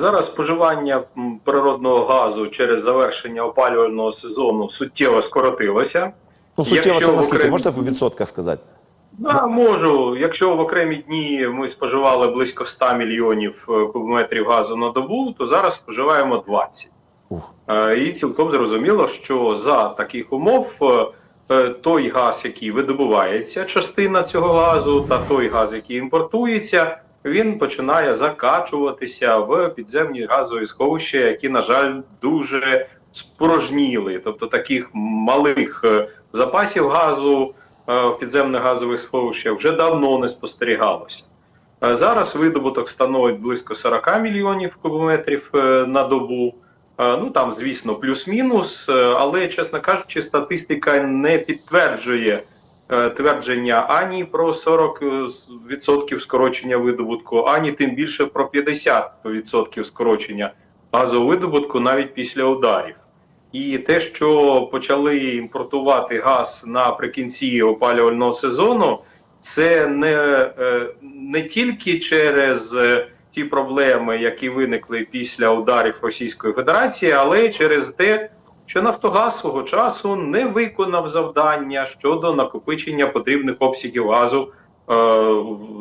Зараз споживання природного газу через завершення опалювального сезону суттєво скоротилося. Ну, суттєво Якщо це наскільки? окремі- Можете в відсотках сказати? Да, можу. Якщо в окремі дні ми споживали близько 100 мільйонів е, кубометрів газу на добу, то зараз споживаємо 20. Ух. Е, І цілком зрозуміло, що за таких умов е, той газ, який видобувається, частина цього газу, та той газ, який імпортується, він починає закачуватися в підземні газові сховища, які, на жаль, дуже спорожніли. Тобто таких малих е, запасів газу е, в підземних газових сховищах вже давно не спостерігалося. Е, Зараз видобуток становить близько 40 мільйонів кубометрів на добу. Ну там, звісно, плюс-мінус, але, чесно кажучи, статистика не підтверджує твердження ані про 40% скорочення видобутку, ані тим більше про 50% скорочення газовидобутку навіть після ударів. І те, що почали імпортувати газ наприкінці опалювального сезону, це не, е, не тільки через е, ті проблеми, які виникли після ударів Російської Федерації, але й через те, що Нафтогаз свого часу не виконав завдання щодо накопичення потрібних обсягів газу, е,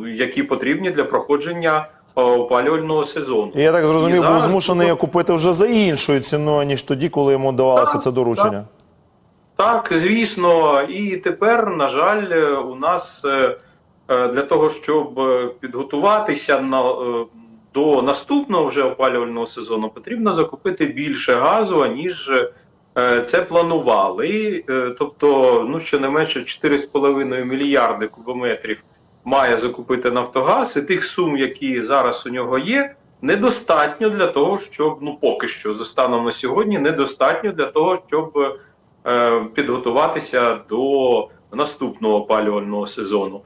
які потрібні для проходження е, опалювального сезону. Я так зрозумів, був змушений тут- купити вже за іншою ціною, ніж тоді, коли йому давалося Так, це доручення. Так, звісно, і тепер, на жаль, у нас е, для того, щоб підготуватися на, до наступного вже опалювального сезону, потрібно закупити більше газу, аніж е, це планували. Е, Тобто, ну щонайменше 4,5 мільярди кубометрів має закупити Нафтогаз, і тих сум, які зараз у нього є, недостатньо для того, щоб ну поки що за станом на сьогодні, недостатньо для того, щоб е, підготуватися до наступного опалювального сезону.